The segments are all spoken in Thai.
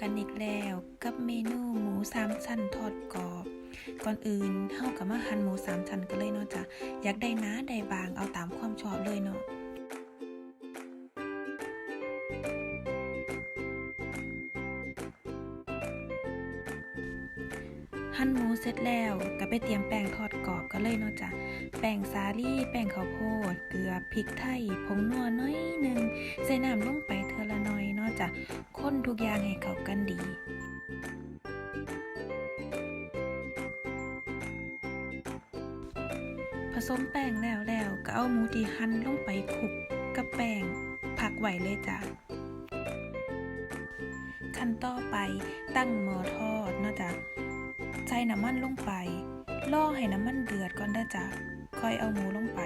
กันอีกแล้วกับเมนูหมูสามชั้นทอดกรอบ ก่อนอื่นเฮากับมาหั่นหมูสามชั้นกันเลยเนาะจ้ะอยากได้นาได้บางเอาตามความชอบเลยเนาะหั่นหมูเสร็จแล้วก็ไปเตรียมแป้งทอดกรอบกันเลยเนาะจ้ะแป้งสาลี่แป้งข้าวโพด เกลือพริกไทยผงนัวน้อยหนึงใส่น้ำลงไป จะคนทุกอย่างให้เข้ากันดีผสมแป้งแล้วแล้วก็เอาหมูที่หั่นลงไปคลุกกับแป้งพักไว้เลยจ้ะขั้นต่อไปตั้งหม้อทอดนะจ้ะใส่น้ำมันลงไปรอให้น้ำมันเดือดก่อนเด้อจ้ะค่อยเอาหมูลงไป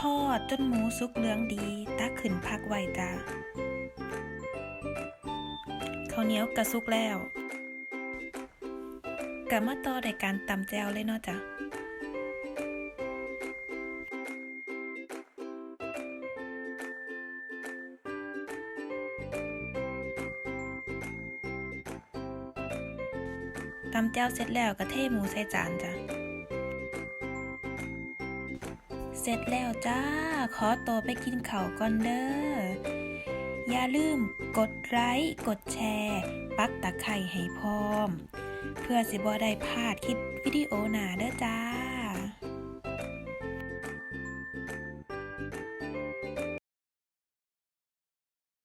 ทอดจนหมูสุกเหลืองดี ตักขึ้นพักไว้จ้าข้าวเหนียวกระสุกแล้วกลับมาต่อในการตำแจวเลยเนาะจ้ะตำแจวเสร็จแล้วก็เทหมูใส่จานจ้ะ ร็จแล้วจ้า ขอตัวไปกินข่าก่อนเด้อ อย่าลืมกดไลค์กดแชร์ ปักตะไคร่ให้พร้อม เพื่อสิบ่ได้พลาดคลิปวิดีโอหนาเด้อจ้า